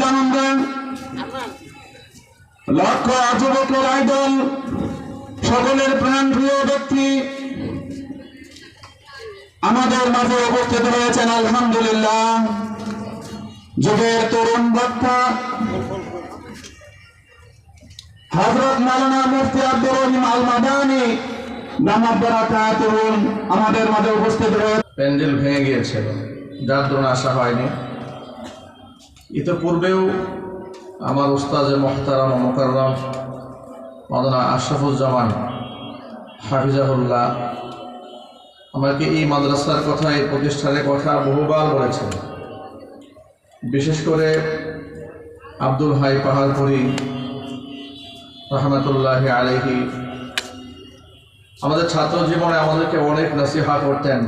সচিদানন্দে লক্ষ যুবকের আইডল, সকলের প্রাণ প্রিয় ব্যক্তি। আমাদের মাঝে উপস্থিত হয়েছেন আলহামদুলিল্লাহ। যুগের তরুণ বক্তা হজরত মালানা মুফতি আব্দুর রহিম আল মাদানি আমাদের মাঝে উপস্থিত হয়েছে প্যান্ডেল ভেঙে গিয়েছিল, যার দরুন আসা হয়নি। ইতিপূর্বেও আমার উস্তাজে মোহতারাম মোকাররম মাদানা আশরাফুজ্জামান হাফিজাহুল্লাহ আমাকে এই মাদ্রাসার কথা, এই প্রতিষ্ঠানের কথা বহুবার বলেছেন। বিশেষ করে আব্দুল হাই পাহাড়পুরি রহমতুল্লাহ আলহি আমাদের ছাত্র জীবনে আমাদেরকে অনেক নসিহা করতেন।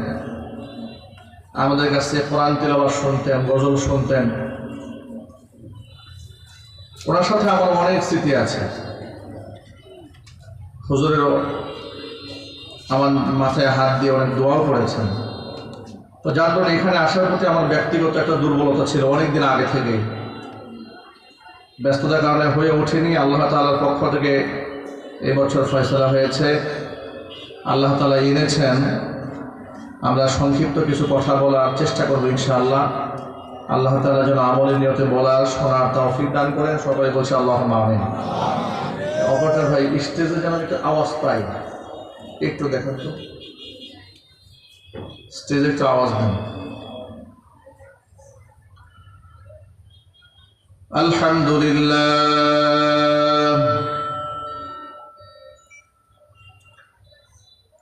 আমাদের কাছে কোরআন তেলাওয়াত শুনতেন, গজল শুনতেন। ওনার সাথে আমার অনেক স্মৃতি আছে। হুজুরেরও আমার মাথায় হাত দিয়ে অনেক দোয়াও করেছেন। তো যার কারণে এখানে আসার প্রতি আমার ব্যক্তিগত একটা দুর্বলতা ছিল অনেক দিন আগে থেকেই। ব্যস্ততার কারণে হয়ে ওঠেনি। আল্লাহ তালার পক্ষ থেকে এবছর ফয়সলা হয়েছে। আল্লাহ তালা এনেছেন। আমরা সংক্ষিপ্ত কিছু কথা বলার চেষ্টা করব ইনশাআল্লাহ। আল্লাহ তালা যেন আমলের নিয়তে বলার শোনার তৌফিক দান করেন। সবাই বলছে আল্লাহ মামিন অপরটা ভাই, স্টেজে যেন একটু আওয়াজ পাই। একটু দেখেন তো। স্টেজে একটু আওয়াজ দেন। আলহামদুলিল্লাহ।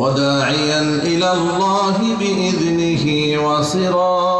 وداعيا إلى الله بإذنه وسراجا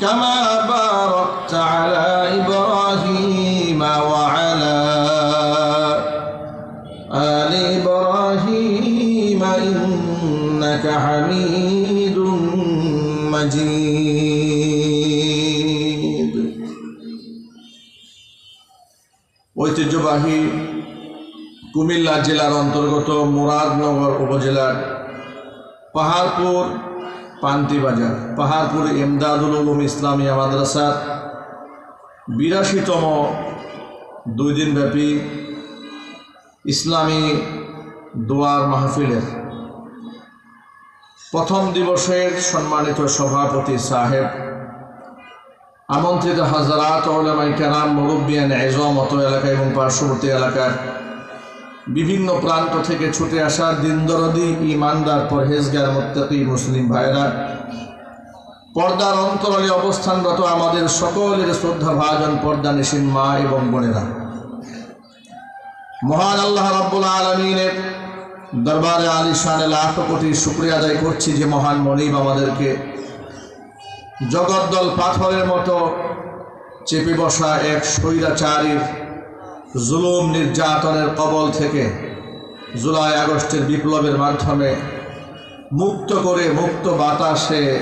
كما باركت على إبراهيم وعلى آل إبراهيم إنك حميد مجيد ঐতিহ্যবাহী কুমিল্লা জেলার অন্তর্গত মুরাদনগর উপজেলার পাহাড়পুর পান্তিবাজার পাহাড়পুর এমদাদুল উলুম ইসলামিয়া মাদ্রাসার বিরাশিতম দুই দিনব্যাপী ইসলামী দোয়ার মাহফিলের প্রথম দিবসের সম্মানিত সভাপতি সাহেব, আমন্ত্রিত হাজারাত ওলামাই কেরাম, মুরব্বিয়ান এজম অত এলাকা এবং পার্শ্ববর্তী এলাকার বিভিন্ন প্রান্ত থেকে ছুটে আসা দিনদরদি ইমানদার পরহেজগার মোত্তাকি মুসলিম ভাইরা পর্দার অন্তরালে অবস্থানরত আমাদের সকলের শ্রদ্ধা ভাজন পর্দা নিশিন মা এবং বোনেরা। মহান আল্লাহ রব্বুল আলমিনের দরবারে আলী শানে লাখ কোটি শুক্রিয়া আদায় করছি যে মহান মনিব আমাদেরকে জগদ্দল পাথরের মতো চেপে বসা এক স্বৈরাচারীর জুলুম নির্যাতনের কবল থেকে জুলাই আগস্টের বিপ্লবের মাধ্যমে মুক্ত করে মুক্ত বাতাসে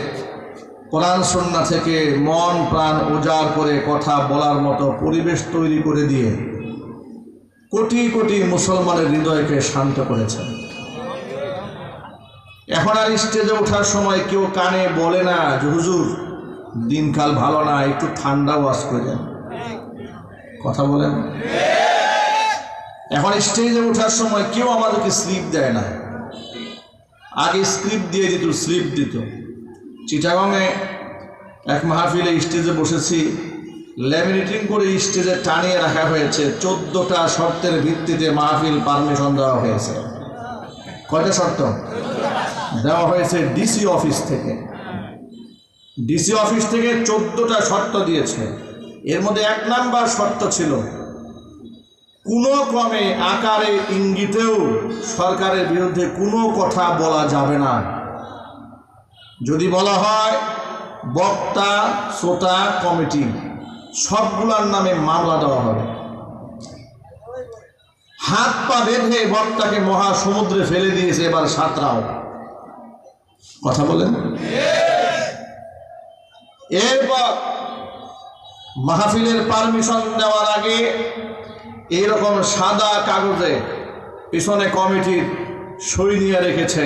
কোরআন সন্না থেকে মন, প্রাণ উজাড় করে কথা বলার মতো পরিবেশ তৈরি করে দিয়ে কোটি কোটি মুসলমানের হৃদয়কে শান্ত করেছেন এখন আর স্টেজে ওঠার সময় কেউ কানে বলে না যে, হুজুর, দিনকাল ভালো না, একটু ঠান্ডা ওয়াশ করে দেন কথা বলেন? এখন স্টেজে ওঠার সময় কেউ আমাদেরকে স্লিপ দেয় না। আগে স্ক্রিপ্ট দিয়ে দিত স্লিপ দিত। চিটাগংয়ে এক মাহফিলে স্টেজে বসেছি। ল্যামিনেটিং করে স্টেজে টানিয়ে রাখা হয়েছে। চোদ্দোটা শর্তের ভিত্তিতে মাহফিল পারমিশন দেওয়া হয়েছে। কয়টা শর্ত? দেওয়া হয়েছে ডিসি অফিস থেকে। ডিসি অফিস থেকে চোদ্দোটা শর্ত দিয়েছে। এর মধ্যে এক নাম্বার শর্ত ছিল কোনো ক্রমে আকারে ইঙ্গিতেও সরকারের বিরুদ্ধে কোনো কথা বলা যাবে না। যদি বলা হয়, বক্তা, শ্রোতা, কমিটি, সবগুলার নামে মামলা দেওয়া হবে। হাত পা বেঁধে বক্তাকে মহাসমুদ্রে ফেলে দিয়েছে এবার সাঁতরাও। কথা বলেন। এরপর মাহফিলের পারমিশন দেওয়ার আগে এইরকম সাদা কাগজে পিছনে কমিটির সই নিয়ে রেখেছে।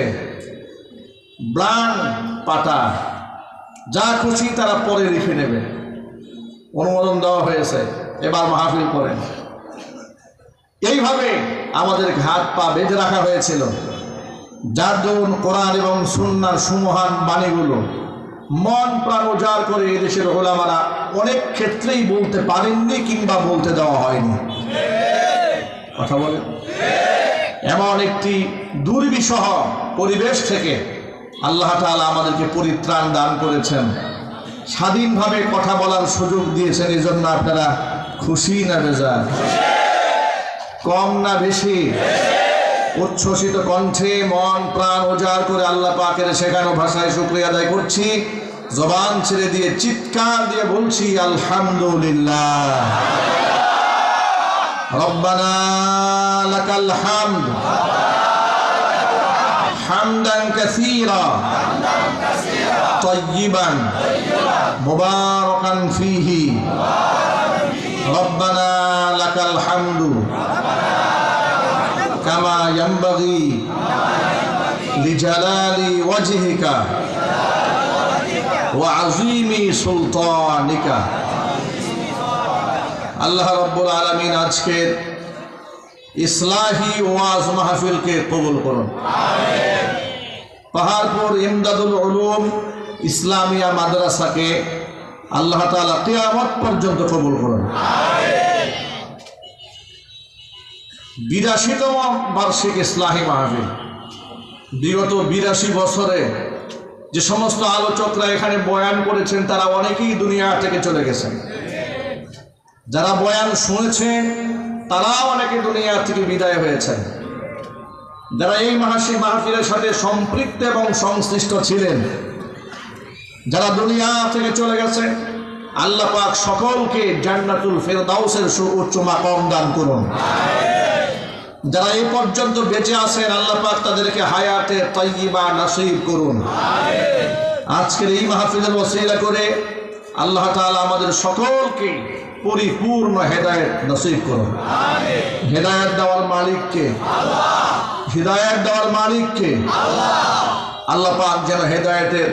ব্লান পাতা, যা খুশি তারা পরে লিখে নেবে। অনুমোদন দেওয়া হয়েছে, এবার মাহফিল করেন। এইভাবে আমাদের ঘাত পা বেঁধে রাখা হয়েছিল। যার দরুন কোরআন এবং সুন্নার সুমহান বাণীগুলো মন প্রাণ উজাড় করে এদেশের ওলামারা অনেক ক্ষেত্রেই বলতে পারেননি কিংবা বলতে দেওয়া হয়নি। কথা বলেন এমন একটি দুর্বিষহ পরিবেশ থেকে আল্লাহ তাআলা আমাদেরকে পরিত্রাণ দান করেছেন। স্বাধীনভাবে কথা বলার সুযোগ দিয়েছেন এই জন্য আপনারা খুশি না বেজার? কম না বেশি? উচ্ছ্বসিত কণ্ঠে মন, প্রাণ উজাড় করে আল্লাহ পাকের শেখানো ভাষায় শুক্রিয়া আদায় করছি। জবান ছেড়ে দিয়ে, চিৎকার দিয়ে বলছি, আলহামদুলিল্লাহ। ربنا لك الحمد. حمدا كثيرا. طيبا. مباركا فيه. ربنا لك الحمد. كما ينبغي لجلال وجهك وعظيم سلطانك. আল্লাহ রব্বুল আলমিন আজকের ইসলাহি ওয়াজ মাহফিলকে কবুল করুন। পাহাড়পুর ইমদাদুল উলুম ইসলামিয়া মাদ্রাসাকে আল্লাহ তাআলা কিয়ামত পর্যন্ত কবুল করুন। বিরাশিতম বার্ষিক ইসলাহী মাহফিল। বিগত বিরাশি বছরে যে সমস্ত আলোচকরা এখানে বয়ান করেছেন তারা অনেকেই দুনিয়া থেকে চলে গেছেন। যারা বয়ান শুনেছেন, তারাও অনেকে দুনিয়া থেকে বিদায় হয়েছেন। যারা এই মাহাসি মাহফিলের সাথে সম্পৃক্ত এবং সংশ্লিষ্ট ছিলেন, যারা দুনিয়া থেকে চলে গেছে, আল্লাহ পাক সকলকে জান্নাতুল ফেরদাউসের সুউচ্চ মাকাম দান করুন। যারা এই পর্যন্ত বেঁচে আছেন, আল্লাহ পাক তাদেরকে হায়াতে তৈবা নসিব করুন। আজকের এই মাহফিলের ওসিলা করে আল্লাহ তাআলা আমাদের সকলকে পরিপূর্ণ হেদায়েত নসিব করুন। হেদায়েত দেওয়ার মালিককে, হৃদায়ত দেওয়ার মালিককে আল্লাহ পাক যেন হেদায়েতের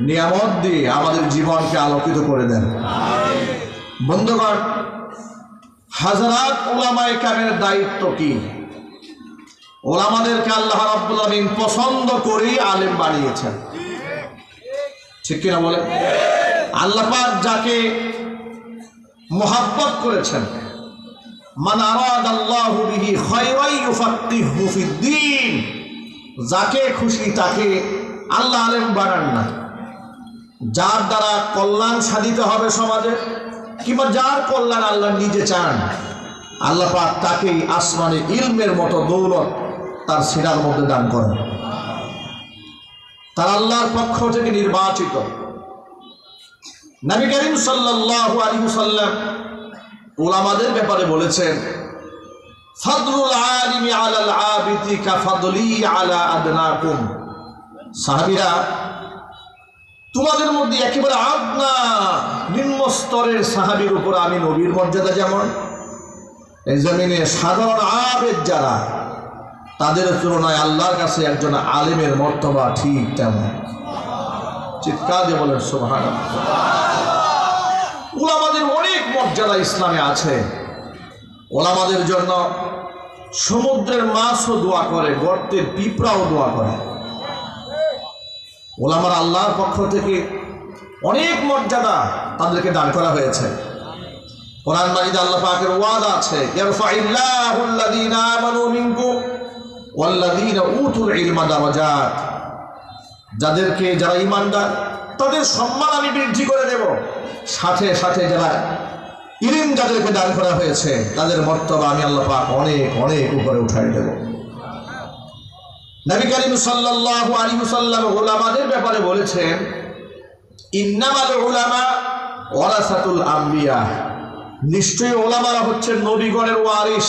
নিয়ামত দিয়ে আমাদের জীবনকে আলোকিত করে দেন। বন্ধুগণ, হাজারাত ওলামায়ে কামের দায়িত্ব কি? ওলামাদেরকে আল্লাহ রাব্বুল পছন্দ করেই আলেম বানিয়েছেন। ঠিক কিনা বলে আল্লাহ পাক যাকে মোহাব্বত করেছেন যাকে খুশি তাকে আল্লাহ আলেম বানান না। যার দ্বারা কল্যাণ সাধিত হবে সমাজে, কিংবা যার কল্যাণ আল্লাহ নিজে চান, আল্লাহ পাক তাকেই আসমানে ইলমের মতো দৌলত তার সিনার মধ্যে দান করেন। তার আল্লাহর পক্ষ থেকে নির্বাচিত। নবী করিম সাল্লাল্লাহু আলাইহি সাল্লাম ওলামাদের ব্যাপারে বলেছেন, ফাদলুল আলিমি আলাল আবিদি কা ফাদলি আলা আদনাকুম সাহাবীরা, তোমাদের মধ্যে একেবারে আদনা নিম্ন স্তরের সাহাবীর উপর আমি নবীর মর্যাদা যেমন, এই জমিনে সাধারণ আবেদ যারা, তাদের তুলনায় আল্লাহর কাছে একজন আলিমের মর্তবা ঠিক তেমন। চিৎকার দিয়ে বলেন সোভান ওলামাদের অনেক মর্যাদা ইসলামে আছে। ওলামাদের জন্য সমুদ্রের মাছও দোয়া করে, গর্তের পিঁপড়াও দোয়া করে। ওলামার আল্লাহর পক্ষ থেকে অনেক মর্যাদা তাদেরকে দান করা হয়েছে। কোরআন মাজিদে আল্লাহ পাকের ওয়াদা আছে ইয়ারফাইল্লাহু আল্লাযীনা আমানু মিনকুম ওয়াল্লাযীনা উতুল ইলমা দারাজাত। যাদেরকে যারা ইমানদার, তাদের সম্মান আমি বৃদ্ধি করে দেব। সাথে সাথে যারা ইলিম যাদেরকে দান করা হয়েছে, তাদের মর্তবা আমি আল্লাহ পাক অনেক অনেক উপরে উঠাই দেব। নবী করিম সাল্লাল্লাহু আলাইহি ওয়াসাল্লাম ওলামাদের ব্যাপারে বলেছেন, ইন্নামাল ওলামা ওয়ারাসাতুল আম্বিয়া। নিশ্চয়ই ওলামারা হচ্ছে নবীগণের ওয়ারিস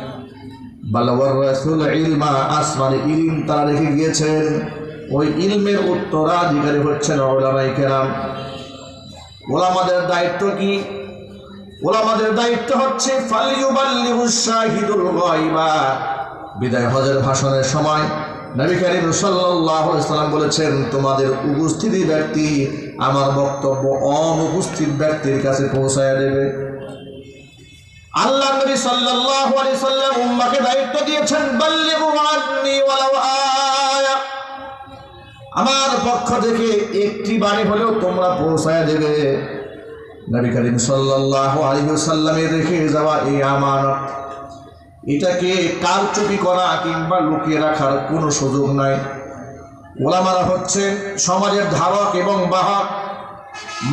ইলমা আসমানে ইলম তারা রেখে গিয়েছেন। ওই ইলমের উত্তরাধিকারী হচ্ছেন ওলামাই কেরাম। ওলামাদের দায়িত্ব কি? ওলামাদের দায়িত্ব হচ্ছে বিদায় হজের ভাষণের সময় নবী করিম সাল্লাল্লাহু আলাইহি সাল্লাম বলেছেন, তোমাদের উপস্থিতি ব্যক্তি আমার বক্তব্য অনুপস্থিত ব্যক্তির কাছে পৌঁছায় দেবে। আল্লাহ নবী সাল্লাল্লাহু আলাইহি সাল্লাম উম্মাকে দায়িত্ব দিয়েছেন, বাল্লিগু আন্নি ওয়ালাউ আয়া। আমার পক্ষ থেকে একটি বাণী হলেও তোমরা পৌঁছায় দেবে। নবী করিম সাল্লাল্লাহু আলাইহি সাল্লামের রেখে যাওয়া এই আমানত, এটাকে কারচুপি করা কিংবা লুকিয়ে রাখার কোনো সুযোগ নাই। ওলামারা হচ্ছে সমাজের ধারক এবং বাহক,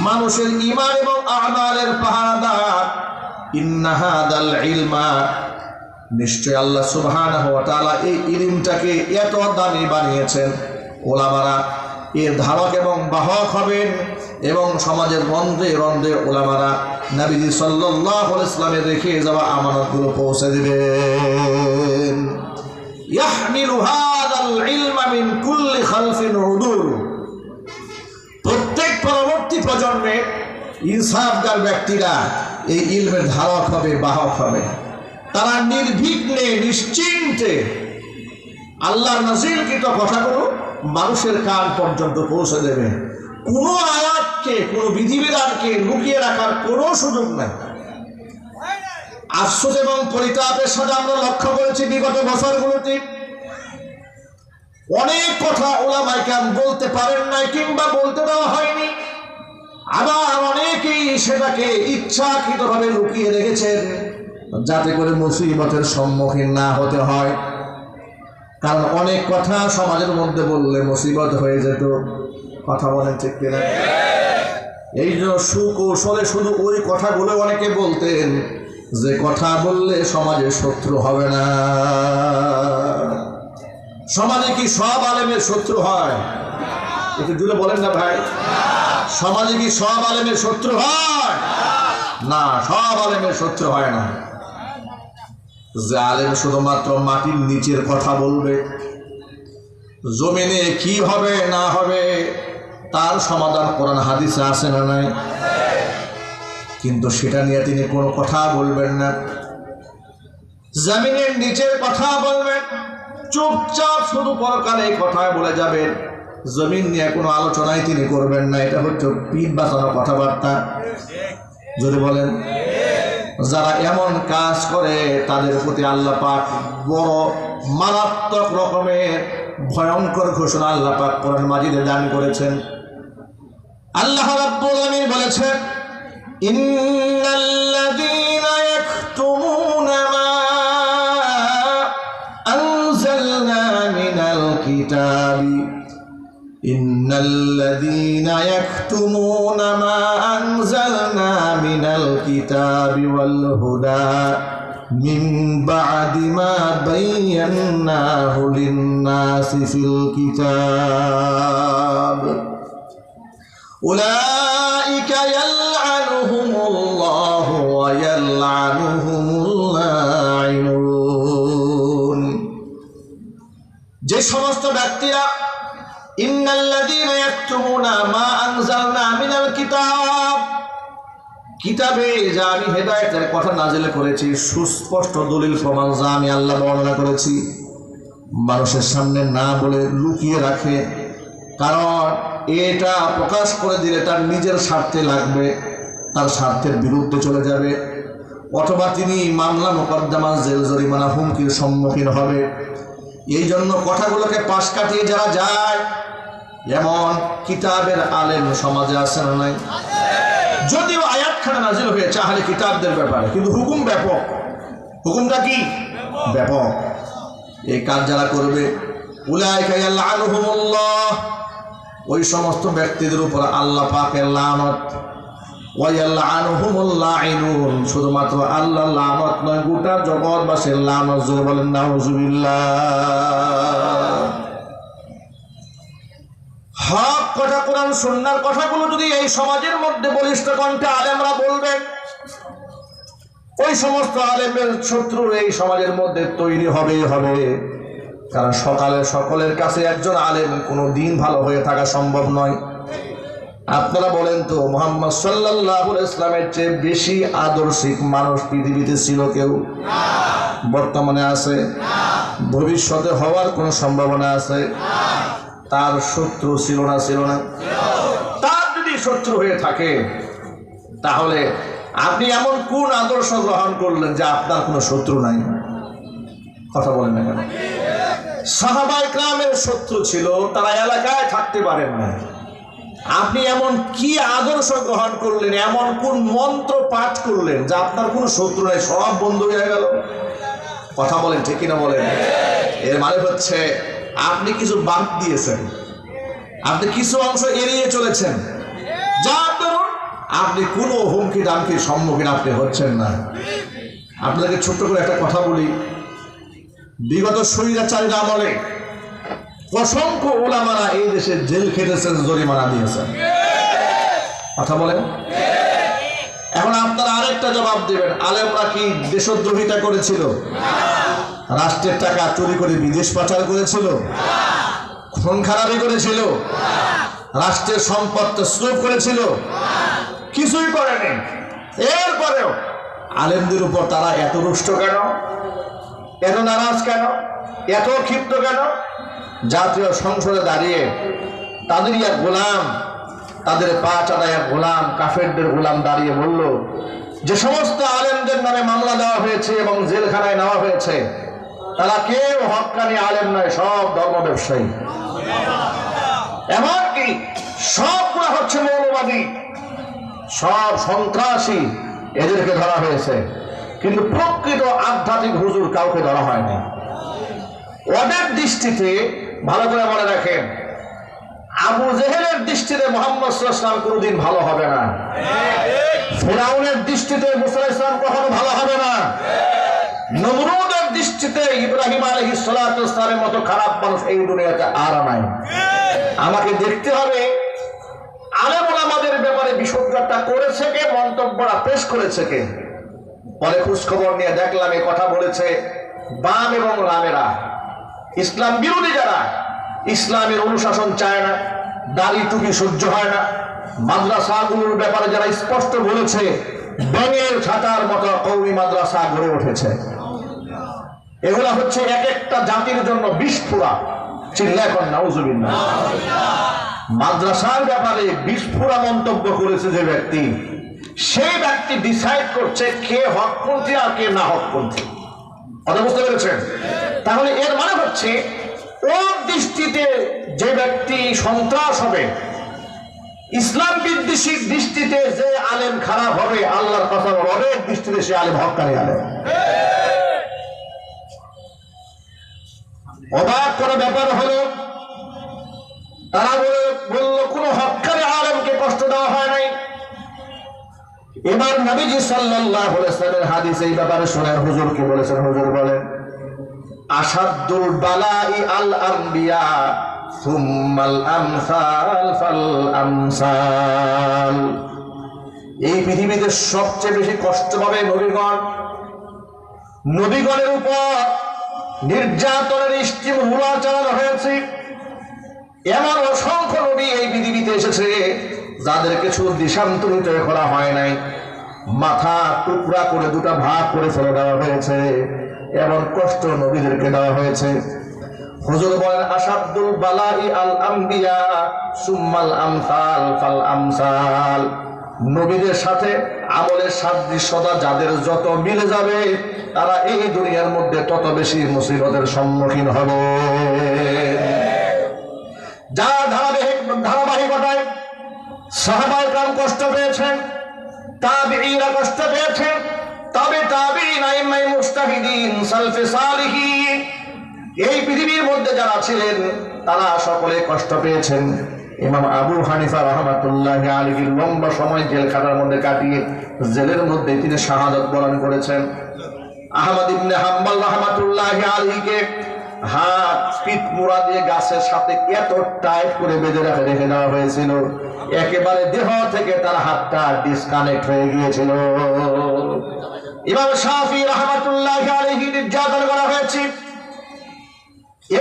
মানুষের ইমান এবং আমালের পাহারাদার। নিশ্চয় আল্লাহ তাআলা এই ইলমটাকে এত দামি বানিয়েছেন। ওলামারা, এর ধারক এবং বাহক হবেন এবং সমাজের রন্ধে রন্ধে ওলামারা নবীজি সাল্লাল্লাহু আলাইহি ইসলামের রেখে যাওয়া আমানতগুলো পৌঁছে দিবেন। প্রত্যেক পরবর্তী প্রজন্মে ইনসাফদার ব্যক্তিরা এই ইলমের ধারক হবে, বাহক হবে। তারা নির্বিঘ্নে, নিশ্চিন্তে আল্লাহর নাজিলকৃত কথাগুলো মানুষের কান পর্যন্ত পৌঁছে দেবে। কোনো আয়াতকে, কোনো বিধিবিধানকে লুকিয়ে রাখার কোনো সুযোগ নাই। আশ্চর্য এবং পরিতাপের সাথে আমরা লক্ষ্য করেছি বিগত বছরগুলোতে। অনেক কথা ওলামাইকাম বলতে পারেন নাই কিংবা বলতে দেওয়া হয়নি। সেটাকে ইচ্ছাকৃতভাবে লুকিয়ে রেখেছেন, যাতে করে মুসিবতের সম্মুখীন না হতে হয়। কারণ অনেক কথা সমাজের মধ্যে বললে মুসিবত হয়ে যেত, কথা বলেন ঠিক কিনা? এই জন্য সুকৌশলে শুধু ওই কথাগুলো অনেকে বলতেন, যে কথা বললে সমাজে শত্রু হবে না। সমাজে কি সব আলেমের শত্রু হয়? একটু জুড়ে বলেন না ভাই। সমাজে কি সব আলেমের শত্রু হয়? না, সব আলেমের শত্রু হয় না। যে আলেম শুধুমাত্র মাটির নিচের কথা বলবে, জমিনে কি হবে, না হবে, তার সমাধান কোরআন হাদিসে আসে না নাই? কিন্তু সেটা নিয়ে তিনি কোনো কথা বলবেন না। জমিনের নিচের কথা বলবেন, চুপচাপ শুধু পরকালে এই কথা বলে যাবেন। জমিন নিয়ে কোনো আলোচনাই তিনি করবেন না। এটা হচ্ছে পিঠ বাঁচানো কথাবার্তা। যদি বলেন, যারা এমন কাজ করে, তাদের প্রতি আল্লাহ পাক বড় মারাত্মক রকমের ভয়ঙ্কর ঘোষণা আল্লাহ পাক কোরআন মাজিদে দান করেছেন। আল্লাহ রাব্বুল বলেছেন, ইন্নাল্লাযীনা কিতাবি الذين يكتمون ما أنزلنا من الكتاب والهدى من بعد ما بيناه للناس في الكتاب أولئك يلعنهم الله ويلعنهم اللاعنون যে সমস্ত ব্যক্তিরা ইন্নাল্লাযীনা ইয়াকতুমুনা মা আনজালনা মিনাল কিতাব। কিতাবে যা আমি হেদায়েতের কথা নাজিল করেছি, সুস্পষ্ট দলিল প্রমাণ যা আমি আল্লাহ বর্ণনা করেছি, মানুষের সামনে না বলে লুকিয়ে রাখে, কারণ এটা প্রকাশ করে দিলে তার নিজের স্বার্থে লাগবে, তার স্বার্থের বিরুদ্ধে চলে যাবে, অথবা তিনি মামলা মোকদ্দমা জেল জরিমানা হুমকির সম্মুখীন হবে। এই জন্য কথাগুলোকে পাশ কাটিয়ে যারা যায় এমন কিতাবের আলেম সমাজে আছে না নাই? যদিও আয়াতখানা নাজিল হয়েছে আহলে কিতাবদের ব্যাপারে, কিন্তু হুকুম ব্যাপক। হুকুমটা কি? ব্যাপক। এই কাজ যারা করবে ওই সমস্ত ব্যক্তিদের উপর আল্লাহ পাকের লানত। শুধুমাত্র আল্লাহ লানত নয়, গোটা জগৎবাসীর লানত বলেন, নাউজুবিল্লাহ। হক কথা কোরআন, সুন্নার কথাগুলো যদি এই সমাজের মধ্যে বলিষ্ঠ কণ্ঠে আলেমরা বলবেন ওই সমস্ত আলেমের শত্রু এই সমাজের মধ্যে তৈরি হবেই হবে। কারণ সকালে সকলের কাছে একজন আলেম কোনো দিন ভালো হয়ে থাকা সম্ভব নয়। আপনারা বলেন তো, মোহাম্মদ সাল্লাহ ইসলামের চেয়ে বেশি আদর্শিক মানুষ পৃথিবীতে ছিল কেউ? বর্তমানে আছে? ভবিষ্যতে হওয়ার কোনো সম্ভাবনা আছে? তার শত্রু ছিল না ছিল না। তার যদি শত্রু হয়ে থাকে, তাহলে আপনি এমন কোন আদর্শ গ্রহণ করলেন যে আপনার কোনো শত্রু নাই? কথা বলেন না কেন? সাহাবাই গ্রামের শত্রু ছিল, তারা এলাকায় থাকতে পারেন না। আপনি এমন কি আদর্শ গ্রহণ করলেন, এমন কোন মন্ত্র পাঠ করলেন যে আপনার কোনো শত্রু নাই, সব বন্ধ হয়ে গেল? কথা বলেন, ঠিক কিনা বলেন? এর মানে হচ্ছে আপনি কিছু বাদ দিয়েছেন। আপনি কিছু অংশ এড়িয়ে চলেছেন। যার দরুন আপনি কোনো হুমকি দামকির সম্মুখীন আপনি হচ্ছেন না। আপনাকে ছোট্ট করে একটা কথা বলি। বিগত স্বৈরাচারীর আমলে অসংখ্য ওলামারা এই দেশে জেল খেটেছেন, জরিমানা দিয়েছেন কথা বলেন। এখন আপনারা আরেকটা জবাব দেবেন, আলেমরা কি দেশদ্রোহিতা করেছিল? রাষ্ট্রের টাকা চুরি করে বিদেশ পাচার করেছিল? খুন খারাপি করেছিল? রাষ্ট্রের সম্পদ তসরুপ করেছিল? কিছুই করেনি। এরপরেও আলেমদের উপর তারা এত রুষ্ট কেন? এত নারাজ কেন? এত ক্ষিপ্ত কেন? জাতীয় সংসদে দাঁড়িয়ে তাদেরই এক গোলাম, তাদের পা চাটায় এক গোলাম, কাফেরদের গোলাম দাঁড়িয়ে বলল, যে সমস্ত আলেমদের নামে মামলা দেওয়া হয়েছে এবং জেলখানায় নেওয়া হয়েছে তারা কেউ হকানি আলেম নয়, সব ধর্ম ব্যবসায়ী। এমনকি সবগুলা হচ্ছে মৌলবাদী। সব সন্ত্রাসী এদেরকে ধরা হয়েছে। কিন্তু প্রকৃত আধ্যাত্মিক হুজুর কাউকে ধরা হয়নি। ওদের দৃষ্টিতে, ভালো করে মনে রাখেন, আবু জেহেলের দৃষ্টিতে মোহাম্মদ ইসলাম কোনোদিন ভালো হবে না। ফেরাউনের দৃষ্টিতে মুসা ইসলাম কখনো ভালো হবে না। নমরুদের দৃষ্টিতে ইব্রাহিম আলহি সালামের মতো খারাপ মানুষ এই দুনিয়াতে আর নাই। আমাকে দেখতে হবে, আলেমুল আমাদের ব্যাপারে বিশুদ্ধতা করেছে কে, মন্তব্যটা পেশ করেছে কে? পরে খোঁজ খবর নিয়ে দেখলাম এ কথা বলেছে বাম এবং রামেরা। ইসলাম বিরোধী যারা, ইসলামের অনুশাসন চায় না, দাড়ি টুপি সহ্য হয় না। মাদ্রাসাগুলোর ব্যাপারে যারা স্পষ্ট বলেছে, ব্যাঙের ছাতার মতো কৌমি মাদ্রাসা গড়ে উঠেছে। এগুলা হচ্ছে এক একটা জাতির জন্য বিস্ফোরা চিল্লা এখন নাউজুবিল্লাহ। মাদ্রাসার ব্যাপারে বিস্ফোরা মন্তব্য করেছে যে ব্যক্তি সেই ব্যক্তি ডিসাইড করছে কে হকপন্থী আর কে না হকপন্থী। কথা বুঝতে পেরেছেন? তাহলে এর মানে হচ্ছে, ওর দৃষ্টিতে যে ব্যক্তি সন্ত্রাস হবে, ইসলাম বিদ্বেষীর দৃষ্টিতে যে আলেম খারাপ হবে, আল্লাহর কথা রবের দৃষ্টিতে সে আলেম হকানি আলেম। অবাক করে ব্যাপার হলো, তারা বলে, বলল, কোনো হকানি আলেমকে কষ্ট দেওয়া হয় নাই। এবার নবীজি সাল্লাল্লাহু হাদিস এই ব্যাপারে শোনার হুজুর কি বলেছেন, হুজুর বলেন আসাদুল এই পৃথিবীতে সবচেয়ে বেশি কষ্ট পাবে নবীগণ। নবীগণের উপর নির্যাতনের স্টিম হুলা চালানো হয়েছে। এমন অসংখ্য নবী এই পৃথিবীতে এসেছে, যাদের কিছু দিশান্তরিত করা হয় নাই। মাথা টুকরা করে দুটা ভাগ করে ফেলে দেওয়া হয়েছে। এমন কষ্ট নবীদেরকে দেওয়া হয়েছে। হুজুর বলেন আসাদুল বালাই আল আম্বিয়া সুম্মাল আমসাল ফাল আমসাল। নবীদের সাথে আমলের সাদৃশ্যতা যাদের যত মিলে যাবে তারা এই দুনিয়ার মধ্যে তত বেশি মুসিবতের সম্মুখীন হবে। যা ধারাবাহিক ধারাবাহিকতায় সাহাবাই কাম কষ্ট পেয়েছেন, তাবিঈরা কষ্ট পেয়েছেন, তবে তাবিঈন আইমাই মুস্তাহিদিন, সালফে এই পৃথিবীর মধ্যে যারা ছিলেন, তারা সকলে কষ্ট পেয়েছেন। ইমাম আবু হানিফা রহমাতুল্লাহ আলীর লম্বা সময় জেলখানার মধ্যে কাটিয়ে জেলের মধ্যে তিনি শাহাদত বরণ করেছেন। আহমদ ইবনে হাম্বল রহমাতুল্লাহ আলীকে দিয়ে গাছের সাথে এত টাইট করে বেঁধে রাখে দেওয়া হয়েছিল। একেবারে দেহ থেকে তার হাতটা ডিসকানেক্ট হয়ে গিয়েছিল। ইমাম রহমাতুল্লাহ নির্যাতন করা হয়েছে।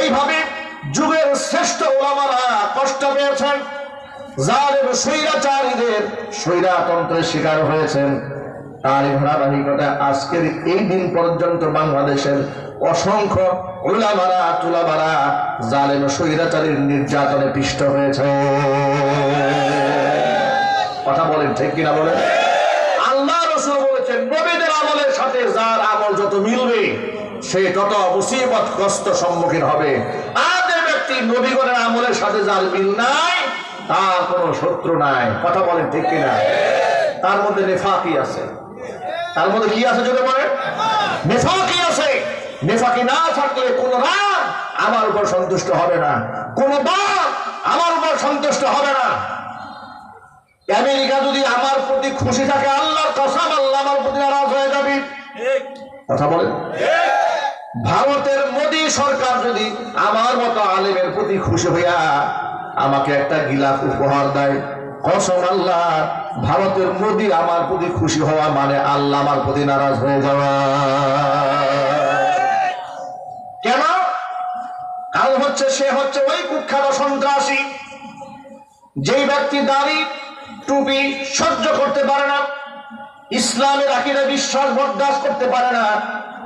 এইভাবে যুগের শ্রেষ্ঠ ওলামারা কষ্ট পেয়েছেন। জালেম স্বৈরাচারীদের স্বৈরাতন্ত্রের শিকার হয়েছেন। তার ধারাবাহিকতা আজকের এই দিন পর্যন্ত বাংলাদেশের অসংখ্য ওলামারা তুলামারা জালেম স্বৈরাচারীর নির্যাতনে পিষ্ট হয়েছে। কথা বলেন, ঠিক কিনা বলেন? আল্লাহ রসুল বলেছেন, নবীদের আমলের সাথে যার আমল যত মিলবে, সে তত মুসিবত কষ্ট সম্মুখীন হবে। আর যে ব্যক্তি নবীগণের আমলের সাথে যার মিল নাই, তার কোনো শত্রু নাই। কথা বলেন, ঠিক কিনা? তার মধ্যে নেফাকি আছে। তার মধ্যে কি আছে যদি বলেন? নেফাকি আছে? নেফাকি না থাকলে কোন রাত আমার উপর সন্তুষ্ট হবে না। কোন বাপ আমার উপর সন্তুষ্ট হবে না। আমেরিকা যদি আমার প্রতি খুশি থাকে আল্লাহর কসম আল্লাহ আমার প্রতি নারাজ হয়ে যাবে। কথা বলেন? ভারতের মোদী সরকার যদি আমার মতো আলেমের প্রতি খুশি হইয়া আমাকে একটা গিলাফ উপহার দেয় কসম আল্লাহ, ভারতের মোদী আমার প্রতি খুশি হওয়া মানে আল্লাহ আমার প্রতি নারাজ হয়ে যাওয়া। কেন? কারণ হচ্ছে সে হচ্ছে ওই কুখ্যাত সন্ত্রাসী, যেই ব্যক্তি দাড়ি, টুপি সহ্য করতে পারে না, ইসলামের আকিরা বিশ্বাস বরদাস্ত করতে পারে না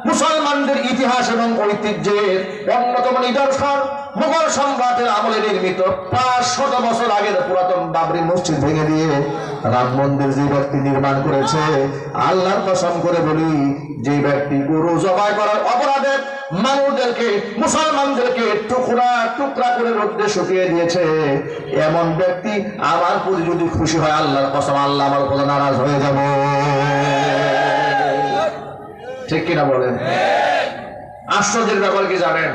মুসলমানদের ইতিহাস এবং ঐতিহ্যের অন্যতম নিদর্শন মুঘল সম্রাটের আমলে নির্মিত পাঁচ শত বছর আগের পুরাতন বাবরি মসজিদ ভেঙে দিয়ে রাম মন্দির যে ব্যক্তি নির্মাণ করেছে, আল্লাহর কসম করে বলি, যে ব্যক্তি গরু জবাই করার অপরাধে মানুষদেরকে, মুসলমানদেরকে টুকরা টুকরা করে রোদ্রে শুকিয়ে দিয়েছে। এমন ব্যক্তি আমার প্রতি যদি খুশি হয়, আল্লাহর কসম, আল্লাহ আমার উপর নারাজ হয়ে যাব। ঠিক কিনা বলেন? আশ্চর্যের ব্যাপার কি জানেন?